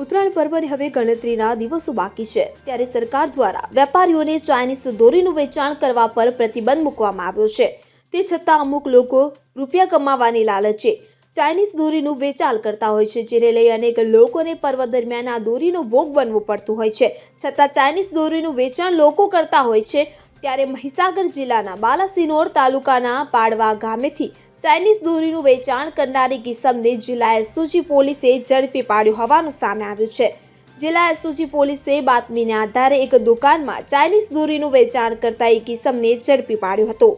ઉત્તરાયણ પર્વની હવે ગણતરીના દિવસો બાકી છે. ત્યારે સરકાર દ્વારા વેપારીઓને ચાઇનીઝ દોરીનું વેચાણ કરવા પર પ્રતિબંધ મૂકવામાં આવ્યો છે. તે છતાં અમુક લોકો રૂપિયા કમાવાની લાલચે ચાઇનીઝ દોરીનું વેચાણ કરતા હોય છે, જેને લઈ અનેક લોકોને પર્વ દરમિયાન આ દોરીનો ભોગ બનવું પડતું હોય છે. છતાં ચાઇનીઝ દોરીનું વેચાણ લોકો કરતા હોય છે. ત્યારે મહીસાગર જિલ્લાના બાલાસિનોર તાલુકાના પાડવા ગામેથી ચાઇનીઝ દોરીનું વેચાણ કરનારી કિસમને જિલ્લા એસઓજી પોલીસે ઝડપી પાડ્યો હોવાનું સામે આવ્યું છે. જિલ્લા એસઓજી પોલીસે બાતમીને આધારે એક દુકાનમાં ચાઇનીઝ દોરીનું વેચાણ કરતા એક કિસમને ઝડપી પાડ્યો હતો.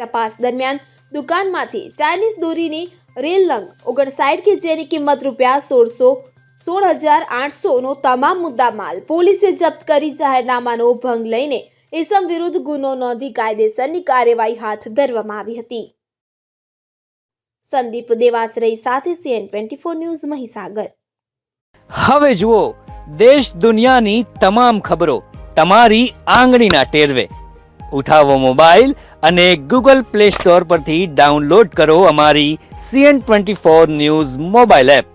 તપાસ દરમિયાન દુકાનમાંથી ચાઇનીઝ દોરીની રેલ લંગ ઓગણસાઠ કે જેની કિંમત રૂપિયા સોળસો, સોળ હજાર આઠસોનો તમામ મુદ્દા માલ પોલીસે જપ્ત કરી જાહેરનામાનો ભંગ લઈને ઇસમ વિરુદ્ધ ગુનો નોંધી કાયદેસરની કાર્યવાહી હાથ ધરવામાં આવી હતી. સંદીપ દેવાસરઈ સાથે CN twenty four news Mahisagar. હવે જુઓ, દેશ દુનિયાની તમામ ખબરો તમારી આંગળીના ટેરવે. ઉઠાવો મોબાઈલ અને ગૂગલ પ્લે સ્ટોર પરથી ડાઉનલોડ કરો અમારી CN twenty four news mobile app.